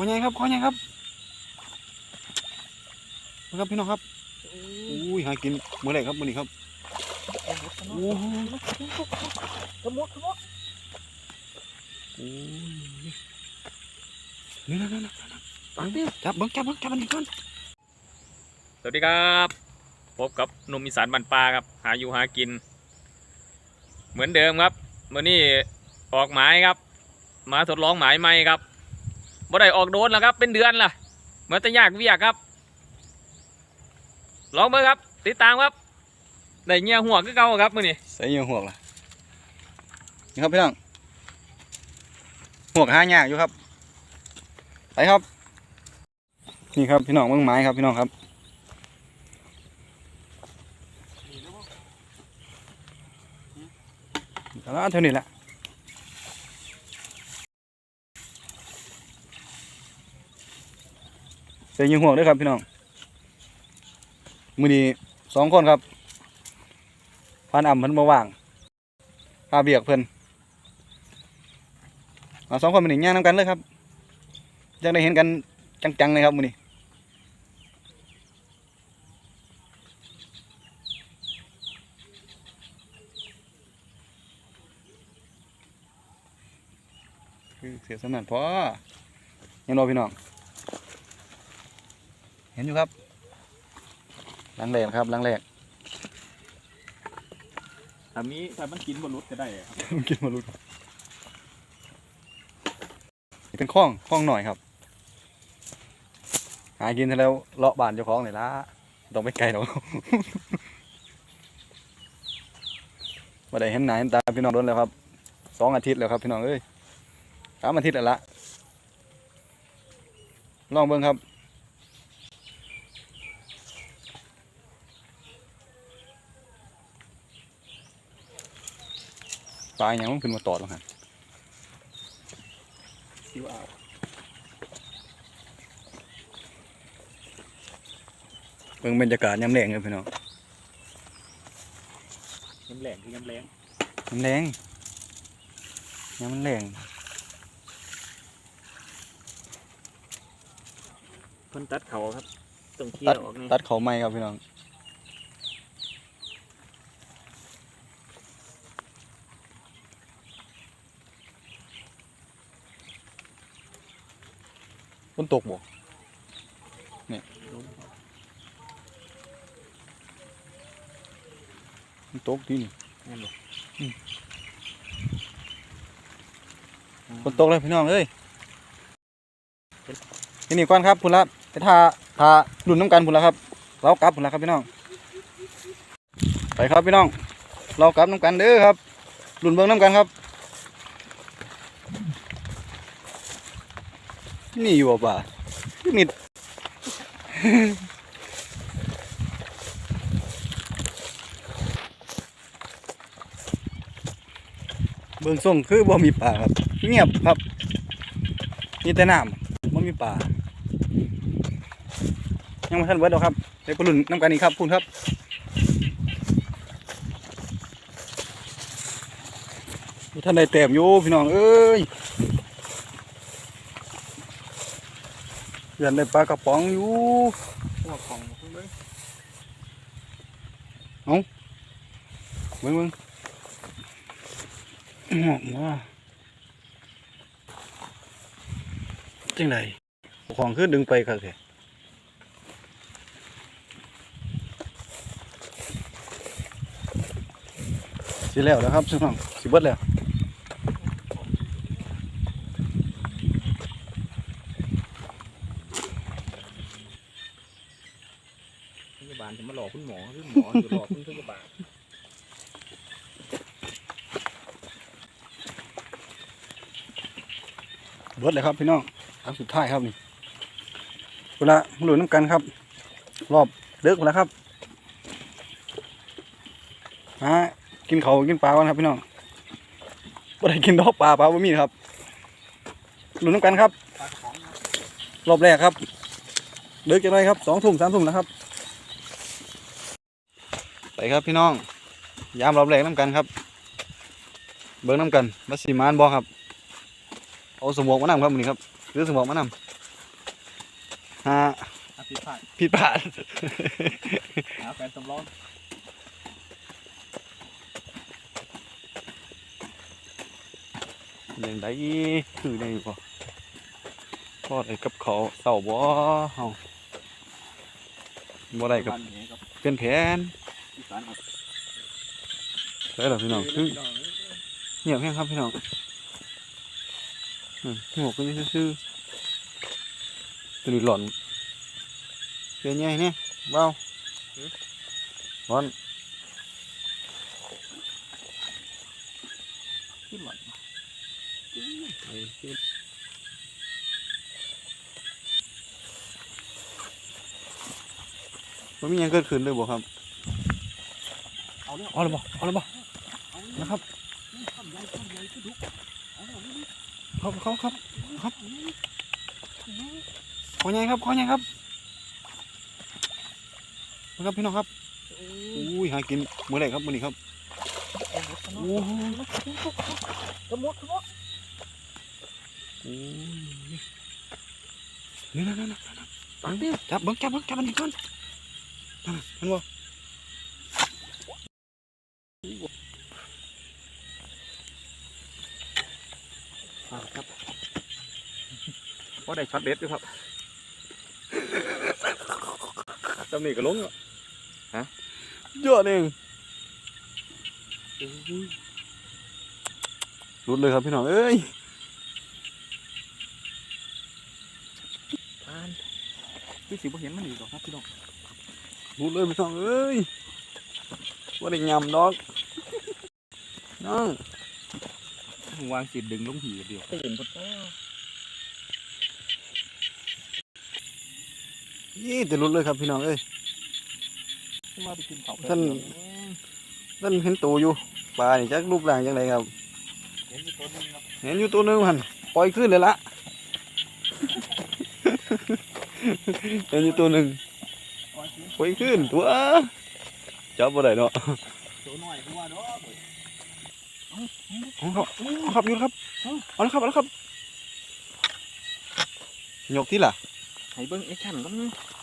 อใหญ่ครับขอใหญ่ครับมาครับพี่น้องครับอุ้ยหากินมื้อแรกครับมื้อนี้ครับโอ้โหขมดขมดโอ้ยนี่นั่นนั่นจับเบิ้งจับเบิ้งจับมันอีกก่อนสวัสดีครับพบกับหนุ่มอีสานบันปลาครับ หาอยู่หากิน เหมือนเดิมครับเมื่อนี้ออกหมายครับ มาทดลองหมายใหม่ครับ บ่ได้ออกโดนแล้วครับ เป็นเดือนล่ะเหมือนแต่ยากเวียกครับ ลองเบิ่งครับ ติดตามครับได้เงี้ยหัวก็เก่าครับมื่อนี้ใส่เหยื่อหวล่ะนี่ครับพี่น้องหัวกหายากอยู่ครับไปครับ นี่ครับพี่น้องเบิ้งไม้ครับพี่น้องครับแล้วเท่านี้แหละ ส่เหยื่วกด้วยครับพี่น้องมือนี้สองคนครับพานอ่ำเพิ่นมาว่างพาเบียกเพิ่นมาสองคนมันนี่ย่างน้ำกันเลยครับยังได้เห็นกันจังๆเลยครับมือนี้เสียสนั่นพอยังรอพี่น้อง ห็นอยู่ครับหลังแรกครับหลังแรกถ้ามีถ้ามันกินบนรถก็ได้ครับกินมาลุดเป็นข้องข้องหน่อยครับ หากินเสร็จแล้วเลาะบานเจ้าของเลยละต้องไปไกลหรอกมาได้เห็นหนาเห็นตาพี่น้องโดนแล้วครับสองอาทิตย์แล้วครับพี่น้องเอ้ยสามอาทิตย์แล้วละลองเบิ่งครับ ปลาอย่างมันขึ้นมาตอดแล้วฮะซิวเอาเบิ่งบรรยากาศยามแรงครับพี่น้องน้ำแรงคือน้ำแรงยามแรงยามมันแรงเพิ่นตัดเขาครับต้องเคลียตัดร์ออกนี่ตัดเขาไม้ครับพี่น้อง ฝนตกบ่เนี่ยฝนตกที่นี่นั่นบ่ฝนตกเลยพี่น้องเอ้ยที่นี่ก่อนครับพุ่นละไปทาทารุ่นน้ำกันพุ่นละครับ เรากลับพุ่นละครับพี่น้อง ไปครับพี่น้อง เรากลับน้ำกันเด้อครับรุ่นเบิ้งน้ำกันครับ นี่อยู่บ่ป่านิดเบิ้งส่งคือบ่มีป่าครับ เงียบครับมีแต่น้ำบ่มีป่ายังไม่ทันเบิดหรอกครับเดี๋ยวไปรุ่นน้ำกันอีกครับคุณครับท่านใดเต็มอยู่พี่น้องเอ้ย ยันได้ปลากระป๋องอยู่หัวของเลยเบิ่งเบิ่งหอมว่าจังไดของขึ้นดึงไปครับแท้สิแล้วแล้วครับพี่น้องสิเบิดแล้ว อจะหลอคุณพยาบาลเบิดเลยครับพี่น้องครั้งสุดท้ายครับนี่เวลาหลุยน้ำกันครับ รอบเลิกแล้วครับฮะกินเขากินปลาก่อนครับพี่น้องบ่ได้กินดอกปลาปลาบ่มีครับหลุยน้ำกันครับ รอบแรกครับเลิกจะได้ครับสองทุ่มสามทุ่มนะครับ ไปครับพี่น้อง ยามรอบแรกน้ำกันครับ เบิ้งน้ำกันวัดสีมานบอครับ เอาสมองมานำครับมื้อนี้ครับซื้อสมองมานหาอาทิตย์ผ่านผิดพลาดหาแฟนสำรองอย่างไดคือได้บ่พอได้กับเขาวเศร้าบ่เฮาบ่ได้กับวันนี้ครับเป็นแผน สานครับได้หรอพี่น้องคือเงียบแห้งครับพี่น้องอืมหัวก็ยังซื่อตัวนี้หล่อนเป็นไงเนี่ยเบาร้อนขึ้นหน่อยมันมีหยังเกิดขึ้นเลยบ่ครับ เอาเนี่ยเอาเลยบ่เอาเลยบ่นะครับเอาเนี่ยนี่ครับครับครับครับขอใหญ่ครับขอใหญ่ครับนะครับพี่น้องครับอุ้ยหากินเมื้อไหนครับมื้อนี้ครับโอ้โหกระมดกระมดโอ้ยนี่นั่นนั่นนั่นนั่นปังดิจับเบิ้งจับเบิ้งจับมันนี่ก่อนนั่นน่ะ ครับว่าได้ช็อตเด็ดด้วยครับจำนี่ก็ลงอะเยอะเองรุดเลยครับพี่น้อง เอ้ยผ่านพี่สิบ่เห็นมันอีกหรอกครับพี่น้องรุดเลยพี่น้อง เอ้ยว่าได้ยำดอก น้องวางสิดึงลงหีเดียวตื่นปุ๊บนี่จะรุดเลยครับพี่น้องเอ้ยมาไปกินข้าวท่านนั่นเห็นตัวอยู่ปลานี่จักรูปร่างจังไดครับ เห็นอยู่ตัวนึงครับเห็นอยู่ตัวหนึงหันปล่อยขึ้นเลยละเห็นอยู่ตัวหนึ่งอ๋อสิปล่อยขึ้นตัวจับบ่ได้เนาะตัวน้อยหัวเนาะ เอาครับเอาครับอยู่แล้วครับเอาแล้วครับเอาแล้วครับยกที่ล่ะให้เบิ่งไอ้ขันกัน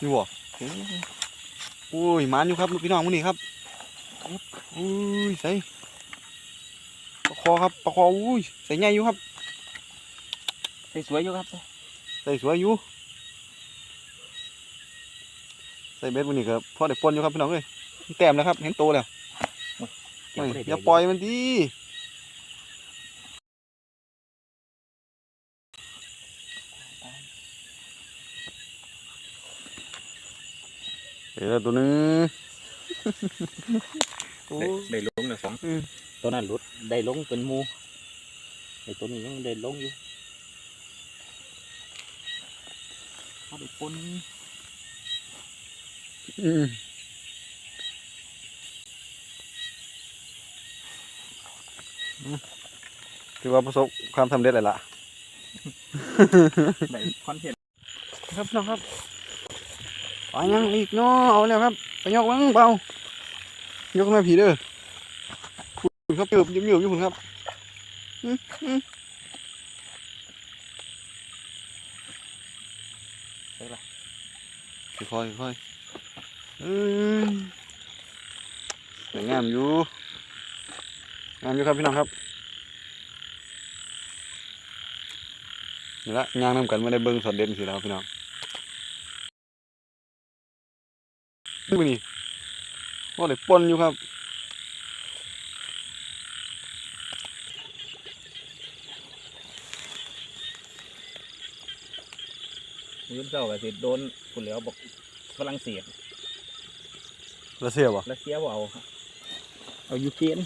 อยู่บ่อุ้ยมานอยู่ครับพี่น้องมื้อนี้ครับอุ้ยใส่ปลาคอครับปลาคออุ้ยใส่ใหญ่อยู่ครับสวยอยู่ครับใส่สวยอยู่ใส่เบ็ดมื้อนี้ครับพ่อได้ปนอยู่ครับพี่น้องเอ้ยแต้มแล้วครับ เห็นโตแล้วอย่าปล่อยมันดี เดี๋ยวตัวหนึงโอ้ได้ลงเลยสองอืมตัวนั้นหลุดได้ลงเป็นหมูไอ้ตัวนี้ยังได้ลงอยู่เอาไปปนอืมถือว่าประสบความสำเร็จเลยล่ะได้คอนเทนต์ครับน้องครับ ไปยังอีกเนาะเอาแล้วครับไปยกมังเบายกมาผีเด้อคุณครับเยืบยืบยืบอยู่คุณครับอื้ออื้อค่อยๆค่อยอืมสวยงามอยู่งามอยู่ครับพี่น้องครับนี่ละยางนำกันไม่ได้เบิ้งสดเด่นสิแล้วพี่น้อง นี่นี่ว่าได้ปนอยู่ครับยืนเจ้าก็สิโดนคุณแล้วบอกฝรั่งเศสรัสเซียบ่รัสเซียบ่เอาครับเอายูเครน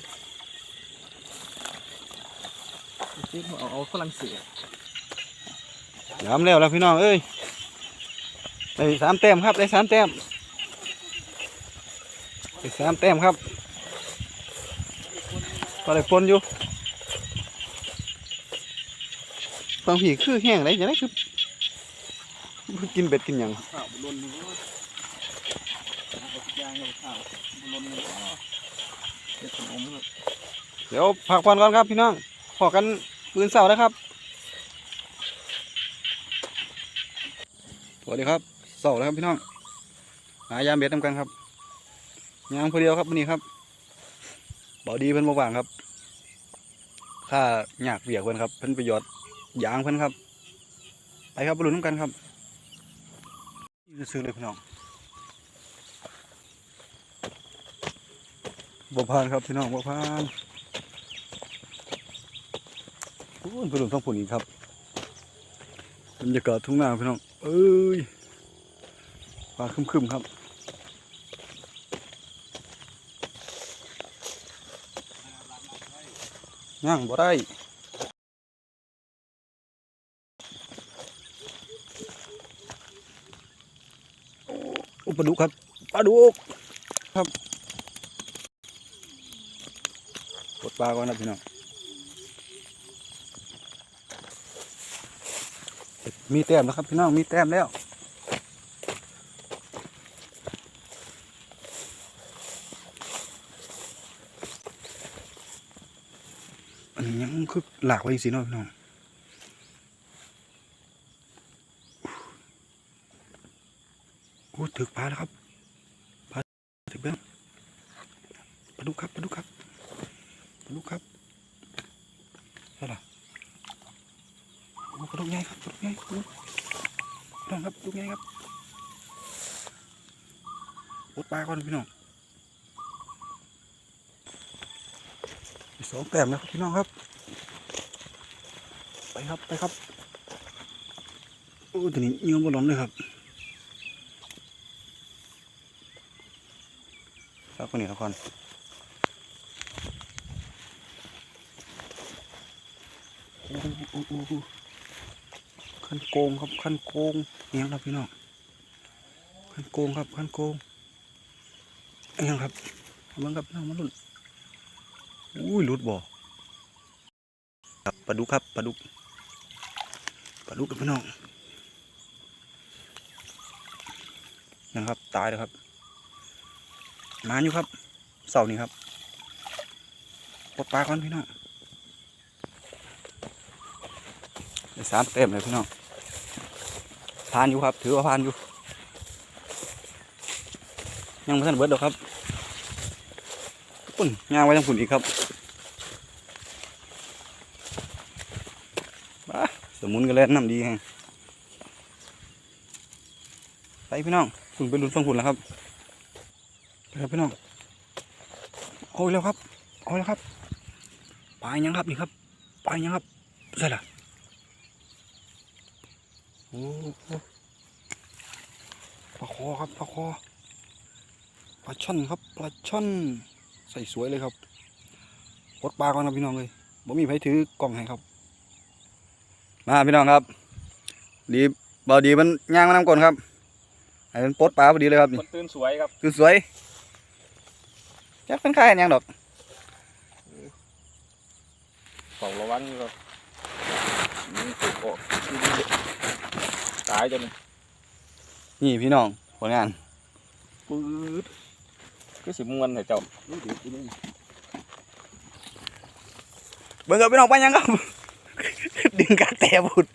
ยูเครนบ่เอาเอาฝรั่งเศสยามแล้วแล้วพี่น้องเอ้ยได้สามแต้มครับได้สามแต้ม ได้สามแต้มครับก็ได้ปนอยู่บางผีคือแห้งไรจะได้คือกินเบ็ดกินหยังข้างเดี๋ยวพักผ่อนก่อนครับพี่น้องพอกันปืนเสาร์นะครับฝนวัสดีครับเสาร์แล้วครับพี่น้องหายามเบ็ดทำกันครับ ยางผู้เดียวครับวันนี้ครับเบาดีเพิ่นบ่ว่างครับค่าหยากเบียกเพิ่นครับเพิ่นประโยชน์ยางเพิ่นครับ ไปครับไปลุ้นกันครับซื้อเลยพี่น้องบ่ผ่านครับพี่น้องบ่ผ่านโอ้ยไปลุ้นท้องผุนอีกครับบรรยากาศทุ่งนาพี่น้องเอ้ยฟ้าครึมๆครับ ย่างบ่ได้โอ้ปลาดุกครับปลาดุกครับกดปลาก่อนนะพี่น้องมีแต้มแล้วครับพี่น้องมีแต้มแล้วอันนี้ยังคือ หลากไว้สิเนาะพี่น้องโอ้ถึกปลาแล้วครับปลาถึกเบ้งปลาดุกครับปลาดุกครับปลาดุกครับใช่หรอโอ้ปลาดุกใหญ่ครับปลาดุกใหญ่ปลาดุกครับปลาดุกใหญ่ครับปลดปลาก่อนพี่น้องสองแต้มนะครับพี่น้องครับ ครับไปครับโอ้ตัวนี้เงี้ยวบอลอนเลยครับครับคนนี้ครับคนโอ้โหโอ้โหโอ้โหขั้นโกงครับขั้นโกงเงี้ยครับพี่น้องขั้นโกงครับขั้นโกงเงี้ยครับเอาเบิ่งครับพี่น้องมาลุ้นอุ้ยหลุดบ่ครับปลาดุกครับปลาดุกป ลาดุกกับพี่น้องยังครับ ตายแล้วครับมาอยู่ครับ เสานี้ครับปลดปลาก่อนพี่น้องได้สามเต็มเลยพี่น้องพานอยู่ครับ ถือว่าพานอยู่ ยังไม่ทันเบิดหรอกครับปุ่นยางไว้ทั้งฝุ่นอีกครับ บ้า สมุนก็เล่นน้ำดีแฮงไปพี่น้องฝุ่นไปลุ้นฟังฝุ่นแล้วครับไปครับพี่น้องโอ้ยแล้วครับโอ้ยแล้วครับปลายยังครับนี่ครับปลายยังครับใช่ละโอ้โหปลาคอครับปลาคอปลาช่อนครับปลาช่อนใส่สวยเลยครับกดปลาก่อนครับพี่น้องเลยบ่มีใครถือกล่องให้ครับ มาพี่น้องครับดีบอดีมันย่างมานำก่อนครับให้มันปลดปลาพอดีเลยครับนี่คนตื่นสวยครับคือสวยจักเป็นค่ายอันหยังดอกเฝ้าระวังอยู่ครับนี่ถูกออกตายจนนี่พี่น้องผลงานปื๊ดก็สิมวนแต่เจ้าเบิ่งกับพี่น้องไปยังครับ ดึงกาแต่พุด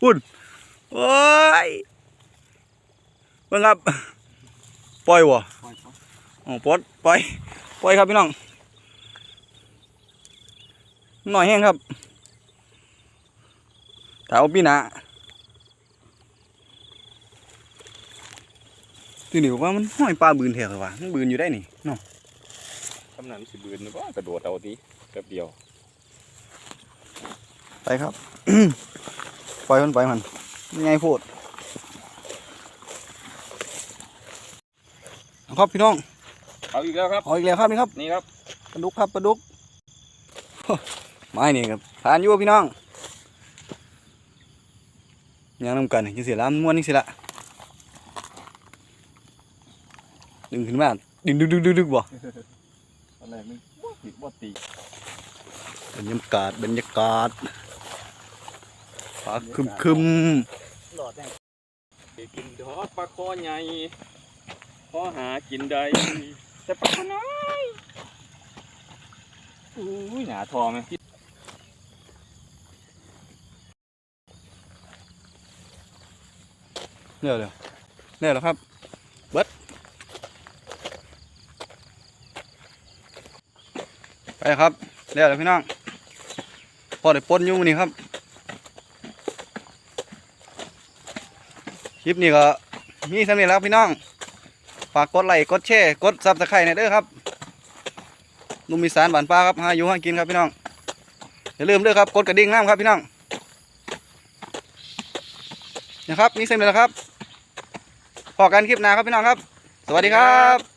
พุดโอ้ยเบิ่งครับปล่อยวะอ๋อปลดปล่อยปล่อยครับพี่น้องหน่อยแห้งครับถ้าเอาปีหนาทีนี้ว่ามันห้อยปลาบืนแถวว่ะมันบืนอยู่ได้นี่เนาะคำนั้นสิบืนนึกว่ากระโดดเอาทีแป๊บเดียว ไปครับ ปล่อยมันไปมันยังไงพูดเอาครับพี่น้องเอาอีกแล้วครับเอาอีกแล้วครับนี่ครับนี่ครับปลาดุกครับปลาดุกไม้นี่ครับทานอยู่พี่น้องยังนำกันจังสิละมันม้วนนี่สิละดึงขึ้นมาดึงดึงดึงดึงดึงบ่อะไรมันติดบ่ตีบรรยากาศบรรยากาศ ฟ้าคึมคึมหลอดได้กินดอกปลาคอใหญ่พอหากินได้แต่ปลาคอน้อยอุ้ยหนาทองไหมๆเร็วเร็วเร็วแล้วครับเบิดไปครับเร็วแล้วพี่น้องพอได้ปนอยู่มื้อนี่ครับ คลิปนี้ก็มีสำเร็จแล้วพี่น้อง ฝากกดไลค์กดแชร์กดซับสไครต์หนอยเด้อครับนุ่มมีสารหวานปลาครับหาอยู่หากินครับพี่น้องอย่าลืมเด้อครับกดกระดิ่งน้ำครับพี่น้องนะครับมีสำเร็จแล้วครับพอกันคลิปหน้าครับพี่น้องครับ สวัสดีครับ